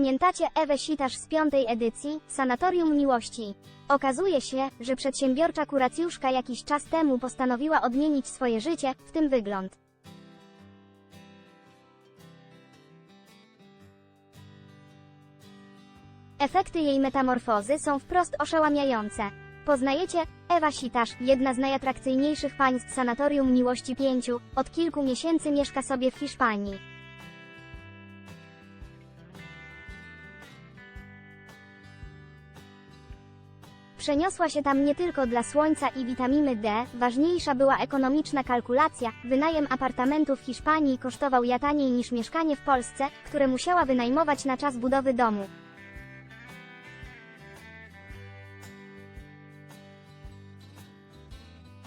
Pamiętacie Ewę Sitasz z piątej edycji, Sanatorium Miłości? Okazuje się, że przedsiębiorcza kuracjuszka jakiś czas temu postanowiła odmienić swoje życie, w tym wygląd. Efekty jej metamorfozy są wprost oszałamiające. Poznajecie? Ewa Sitasz, jedna z najatrakcyjniejszych pań z Sanatorium Miłości Pięciu, od kilku miesięcy mieszka sobie w Hiszpanii. Przeniosła się tam nie tylko dla słońca i witaminy D, ważniejsza była ekonomiczna kalkulacja. Wynajem apartamentu w Hiszpanii kosztował ja taniej niż mieszkanie w Polsce, które musiała wynajmować na czas budowy domu.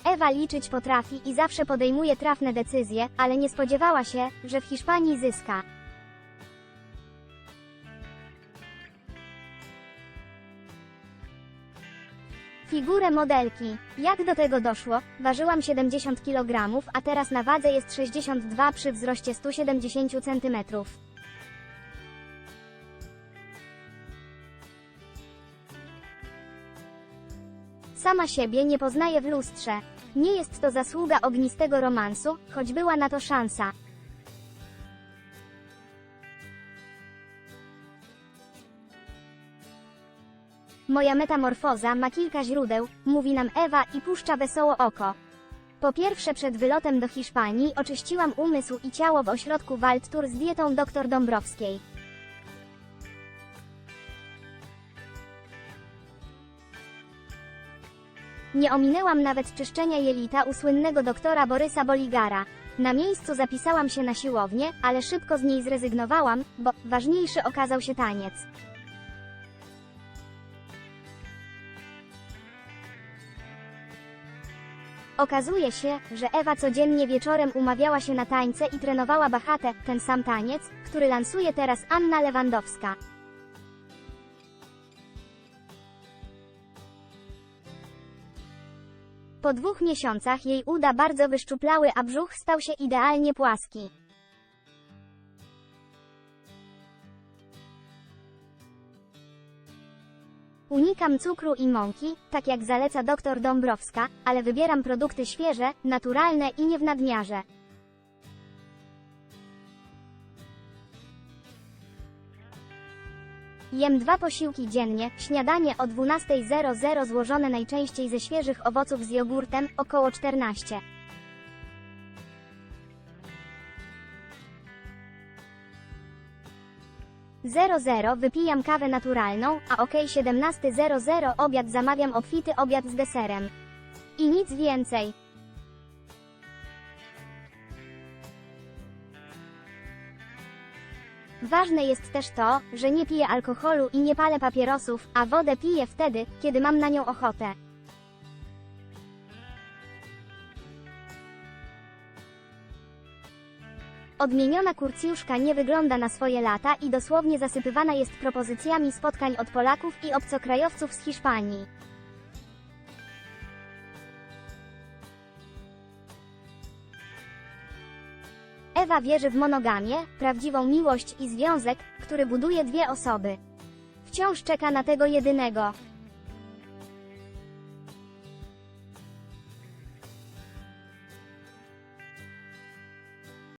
Ewa liczyć potrafi i zawsze podejmuje trafne decyzje, ale nie spodziewała się, że w Hiszpanii zyska. Figurę modelki. Jak do tego doszło? Ważyłam 70 kg, a teraz na wadze jest 62 przy wzroście 170 cm. Sama siebie nie poznaje w lustrze. Nie jest to zasługa ognistego romansu, choć była na to szansa. Moja metamorfoza ma kilka źródeł, mówi nam Ewa i puszcza wesoło oko. Po pierwsze przed wylotem do Hiszpanii oczyściłam umysł i ciało w ośrodku Waldtour z dietą dr Dąbrowskiej. Nie ominęłam nawet czyszczenia jelita u słynnego doktora Borysa Boligara. Na miejscu zapisałam się na siłownię, ale szybko z niej zrezygnowałam, bo ważniejszy okazał się taniec. Okazuje się, że Ewa codziennie wieczorem umawiała się na tańce i trenowała bachatę, ten sam taniec, który lansuje teraz Anna Lewandowska. Po dwóch miesiącach jej uda bardzo wyszczuplały, a brzuch stał się idealnie płaski. Unikam cukru i mąki, tak jak zaleca dr Dąbrowska, ale wybieram produkty świeże, naturalne i nie w nadmiarze. Jem dwa posiłki dziennie, śniadanie o 12.00 złożone najczęściej ze świeżych owoców z jogurtem, około 14. Zero zero wypijam kawę naturalną, a ok 17.00 obiad zamawiam obfity obiad z deserem. I nic więcej. Ważne jest też to, że nie piję alkoholu i nie palę papierosów, a wodę piję wtedy, kiedy mam na nią ochotę. Odmieniona kurcjuszka nie wygląda na swoje lata i dosłownie zasypywana jest propozycjami spotkań od Polaków i obcokrajowców z Hiszpanii. Ewa wierzy w monogamię, prawdziwą miłość i związek, który buduje dwie osoby. Wciąż czeka na tego jedynego.